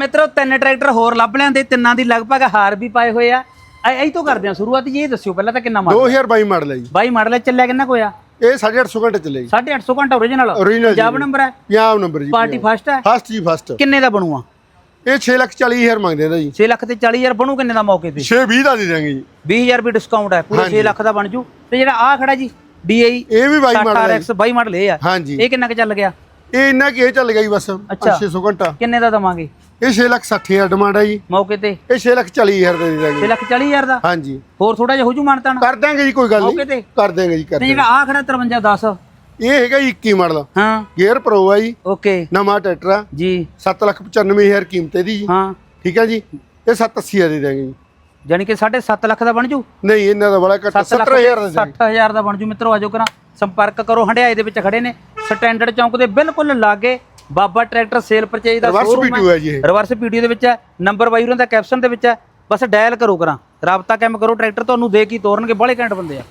ਮਿੱਤਰੋ ਤਿੰਨ ਟਰੈਕਟਰ ਹੋਰ ਲੱਭ ਲਿਆਂਦੇ ਤਿੰਨਾਂ ਦੀ ਲਗਭਗ ਹਾਰ ਵੀ ਪਾਏ ਹੋਏ ਆ। ਐ ਤੋਂ ਕਰਦੇ ਆ ਸ਼ੁਰੂਆਤ ਜੀ ਇਹ ਦੱਸਿਓ ਪਹਿਲਾਂ ਤਾਂ ਕਿੰਨਾ ਮਾਡਲ 2022 ਮਾਡਲ ਹੈ ਜੀ। ਬਾਈ ਮਾਡਲ ਚੱਲਿਆ ਕਿੰਨਾ ਕੋਇਆ ਇਹ 850 ਘੰਟੇ ਚੱਲੇ ਜੀ। 850 ਘੰਟਾ ਓਰੀਜਨਲ Original ਜੀ। ਪੰਜਾਬ ਨੰਬਰ ਹੈ ਪੰਜਾਬ ਨੰਬਰ ਜੀ ਪਾਰਟੀ ਫਸਟ ਹੈ ਫਸਟ ਜੀ ਫਸਟ ਕਿੰਨੇ ਦਾ ਬਣੂਆ? ਇਹ 6 ਲੱਖ 40 ਹਜ਼ਾਰ ਮੰਗਦੇ ਇਹਦਾ ਜੀ। 6 ਲੱਖ ਤੇ 40000 ਬਣੂ ਕਿੰਨੇ ਦਾ ਮੌਕੇ ਤੇ? 6 20 ਦਾ ਦੇ ਦਾਂਗੇ ਜੀ। 20000 ਵੀ ਡਿਸਕਾਊਂਟ ਹੈ ਪੂਰੇ 6 ਲੱਖ ਦਾ ਬਣ ਜੂ। ਤੇ ਜਿਹੜਾ ਆ ਖੜਾ ਜੀ DI ਇਹ ਵੀ 22 ਮਾਡਲ ਹੈ 60RX 22 ਮਾਡਲ ਇਹ ਆ। ਹਾਂਜੀ। ਇਹ ਕਿੰਨਾ ਕੁ ਚੱਲ ਗਿਆ? ਇਹ ਇੰਨਾ ਕੀ ਇਹ ਚੱਲ ਗਿਆ ਜੀ ਬਸ ਅੱਛਾ। 600 ਘੰਟਾ। ਕਿੰਨੇ ਦਾ ਦਵਾਂਗੇ? ਇਹ 6 ਲੱਖ 60 ਹਜ਼ਾਰ ਡਿਮਾਂਡ ਹੈ ਜੀ। ਮੌਕੇ ਤੇ? ਇਹ 6 ਲੱਖ 40 ਹਜ਼ਾਰ ਦੇ ਦੇ 6 ਦਾਂਗੇ ਲੱਖ 40000 ਦਾ? ਹਾਂਜੀ। ਹੋਰ ਥੋੜਾ ਜਿਹਾ ਹੋ ਜੂ ਮਾਨਤਾਨ? ਕਰ ਦਾਂਗੇ ਜੀ ਕੋਈ ਗੱਲ ਮੌਕੇ ਨਹੀਂ ਤੇ? ਕਰ ਦਾਂਗੇ ਜੀ ਕਰ ਤੇ ਜਿਹੜਾ ਆ ਖੜਾ 5310 ਇਹ ਹੈਗਾ ਜੀ 21 ਮਾਡਲ। ਹਾਂ। ਗੇਅਰ ਪ੍ਰੋ ਆ ਜੀ। ਓਕੇ। ਨਵਾਂ ਟਰੈਕਟਰ ਆ। ਜੀ। 7 ਲੱਖ 95 ਹਜ਼ਾਰ ਕੀਮਤ ਇਹਦੀ ਜੀ। ਹਾਂ। ਠੀਕ ਹੈ ਜੀ। ਇਹ 780 ਦੇ ਦਾਂਗੇ ਜੀ। ਜਾਨੀ ਕਿ 7.5 ਲੱਖ ਦਾ ਬਣ ਜੂ? ਨਹੀਂ ਇਹਨਾਂ ਦਾ ਬੜਾ ਘੱਟ 7 ਲੱਖ 70000 ਦਾ 60000 ਦਾ ਬਣ ਜੂ। ਮਿੱਤਰੋ ਆਜੋ ਕਰਾਂ। ਸੰਪਰਕ ਕਰੋ। ਹੰਡਿਆਏ ਦੇ ਵਿੱਚ ਖੜੇ ਨੇ। ਸਟੈਂਡਰਡ ਚੌਂਕ ਦੇ ਬਿਲਕੁਲ ਲਾਗੇ ਬਾਬਾ ਟਰੈਕਟਰ ਸੇਲ ਪਰਚੇਜ ਦਾ ਰਿਵਰਸ ਵੀਡੀਓ ਹੈ ਜੀ ਇਹ। ਰਿਵਰਸ ਵੀਡੀਓ ਦੇ ਵਿੱਚ ਹੈ ਨੰਬਰ ਬਾਈ ਉਹਨਾਂ ਦਾ ਕੈਪਸ਼ਨ ਦੇ ਵਿੱਚ ਹੈ। ਬਸ ਡਾਇਲ ਕਰੋ ਕਰਾਂ। ਰਾਬਤਾ ਕੰਮ ਕਰੋ ਟਰੈਕਟਰ ਤੁਹਾਨੂੰ ਦੇ ਕੀ ਤੋਰਨਗੇ ਬੜੇ ਘੈਂਟ ਬੰਦੇ ਆ।